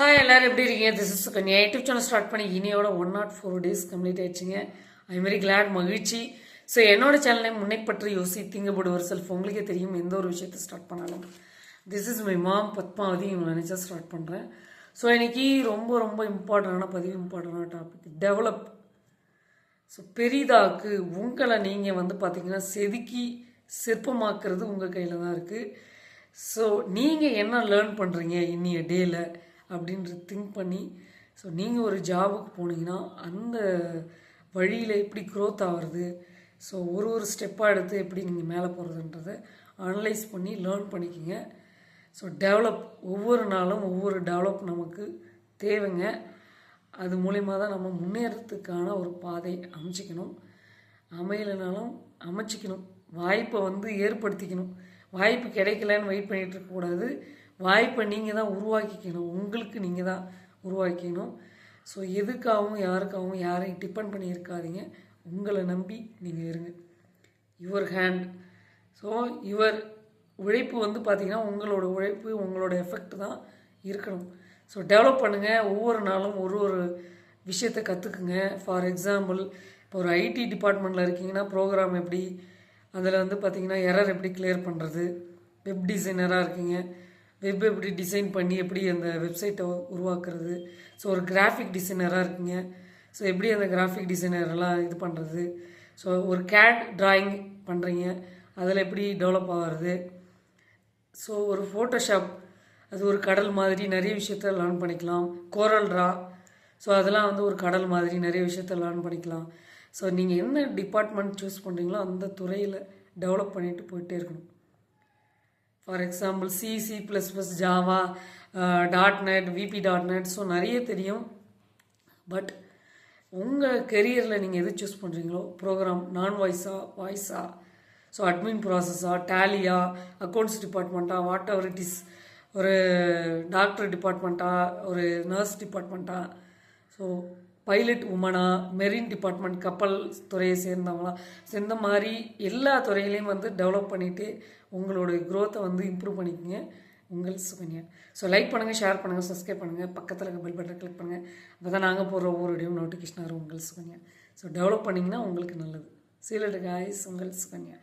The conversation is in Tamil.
ஹாய் எல்லோரும் எப்படி இருக்கீங்க? This is Kanya YouTube channel start பண்ணி இனியோட one nought four days complete ஆயிடுச்சுங்க. ஐ வெரி கிளாட் மகிழ்ச்சி. ஸோ என்னோட சேனலை முன்னைப்பற்றி யோசி திங்கப்படுவர் செல்ஃப் உங்களுக்கே தெரியும் எந்த ஒரு விஷயத்தை ஸ்டார்ட் பண்ணாலும். This is my mom Padmavathi இவங்க நினச்சா ஸ்டார்ட் பண்ணுறேன் ஸோ இன்னைக்கு ரொம்ப ரொம்ப இம்பார்ட்டண்டான பதிவு இம்பார்ட்டண்டான டாபிக் டெவலப் ஸோ பெரிதாக்கு உங்களை நீங்கள் வந்து பார்த்திங்கன்னா செதுக்கி சிற்பமாக்குறது உங்கள் கையில் தான் இருக்குது ஸோ நீங்கள் என்ன லேர்ன் பண்ணுறீங்க இன்னிய டேயில் அப்படின்றது திங்க் பண்ணி ஸோ நீங்கள் ஒரு ஜாபுக்கு போனீங்கன்னா அந்த வழியில் எப்படி க்ரோத் ஆகிறது? ஸோ ஒரு ஒரு ஸ்டெப்பாக எடுத்து எப்படி நீங்கள் மேலே போகிறதுன்றதை அனலைஸ் பண்ணி லேர்ன் பண்ணிக்கிங்க. ஸோ டெவலப் ஒவ்வொரு நாளும் ஒவ்வொரு டெவலப் நமக்கு தேவைங்க. அது மூலிமா தான் நம்ம முன்னேறத்துக்கான ஒரு பாதை அமைச்சிக்கணும். அமையலைனாலும் அமைச்சிக்கணும். வாய்ப்பை வந்து ஏற்படுத்திக்கணும். வாய்ப்பு கிடைக்கலன்னு வெயிட் பண்ணிகிட்டு இருக்கக்கூடாது. வாய்ப்பை நீங்கள் தான் உருவாக்கிக்கணும். உங்களுக்கு நீங்கள் தான் உருவாக்கிக்கணும். ஸோ எதுக்காகவும் யாருக்காகவும் யாரையும் டிபெண்ட் பண்ணி இருக்காதீங்க உங்களை நம்பி நீங்கள் இருங்க. யுவர் ஹேண்ட் ஸோ யுவர் உழைப்பு வந்து பார்த்திங்கன்னா உங்களோட உழைப்பு உங்களோட எஃபெக்ட் தான் இருக்கணும். ஸோ டெவலப் பண்ணுங்கள் ஒவ்வொரு நாளும் ஒரு ஒரு விஷயத்தை கற்றுக்குங்க ஃபார் எக்ஸாம்பிள் இப்போ ஒரு ஐடி டிபார்ட்மெண்ட்டில் இருக்கீங்கன்னா ப்ரோக்ராம் எப்படி? அதில் வந்து பார்த்திங்கன்னா எரர் எப்படி கிளியர் பண்ணுறது வெப் டிசைனராக இருக்கீங்க. வெப் எப்படி டிசைன் பண்ணி எப்படி அந்த வெப்சைட்டை உருவாக்குறது? ஸோ ஒரு கிராஃபிக் டிசைனராக இருக்கீங்க. ஸோ எப்படி அந்த கிராஃபிக் டிசைனர்லாம் இது பண்ணுறது ஸோ ஒரு கேட் ட்ராயிங் பண்ணுறீங்க அதில் எப்படி டெவலப் ஆகிறது? ஸோ ஒரு ஃபோட்டோஷாப் அது ஒரு கடல் மாதிரி நிறைய விஷயத்த லேர்ன் பண்ணிக்கலாம். கோரல் ட்ரா ஸோ அதெல்லாம் வந்து ஒரு கடல் மாதிரி நிறைய விஷயத்த லேர்ன் பண்ணிக்கலாம். ஸோ நீங்கள் என்ன டிபார்ட்மெண்ட் சூஸ் பண்ணுறீங்களோ அந்த துறையில் டெவலப் பண்ணிட்டு போயிட்டே இருக்கணும். For example C C plus plus Java dot net VB dot net so நிறைய தெரியும். பட் உங்கள் கெரியரில் நீங்கள் எது சூஸ் பண்ணுறீங்களோ ப்ரோக்ராம் நான் வாய்ஸா வாய்ஸா ஸோ அட்மின் ப்ராசஸா டேலியா அக்கௌண்ட்ஸ் டிபார்ட்மெண்ட்டா வாட் எவர் இட் இஸ் ஒரு டாக்டர் டிபார்ட்மெண்ட்டா ஒரு நர்ஸ் டிபார்ட்மெண்ட்டா ஸோ பைலட் உமனா மெரின் டிபார்ட்மெண்ட் கப்பல் துறையை சேர்ந்தவங்களா ஸோ இந்த மாதிரி எல்லா துறையிலையும் வந்து டெவலப் பண்ணிவிட்டு உங்களோட க்ரோத்தை வந்து இம்ப்ரூவ் பண்ணிக்கோங்க. உங்கள் சுகன்யா. ஸோ லைக் பண்ணுங்கள் ஷேர் பண்ணுங்கள் சப்ஸ்கிரைப் பண்ணுங்கள் பக்கத்தில் இருக்க பெல் பட்டன் கிளிக் பண்ணுங்கள் அப்போ தான் நாங்கள் போடுற ஒவ்வொரு வீடியோ நோட்டிஃபிகேஷன் வரும் உங்கள் சுகன்யா. ஸோ டெவலப் பண்ணிங்கன்னா உங்களுக்கு நல்லது. சீலட்டு காய்ஸ் உங்கள் சுகன்யா.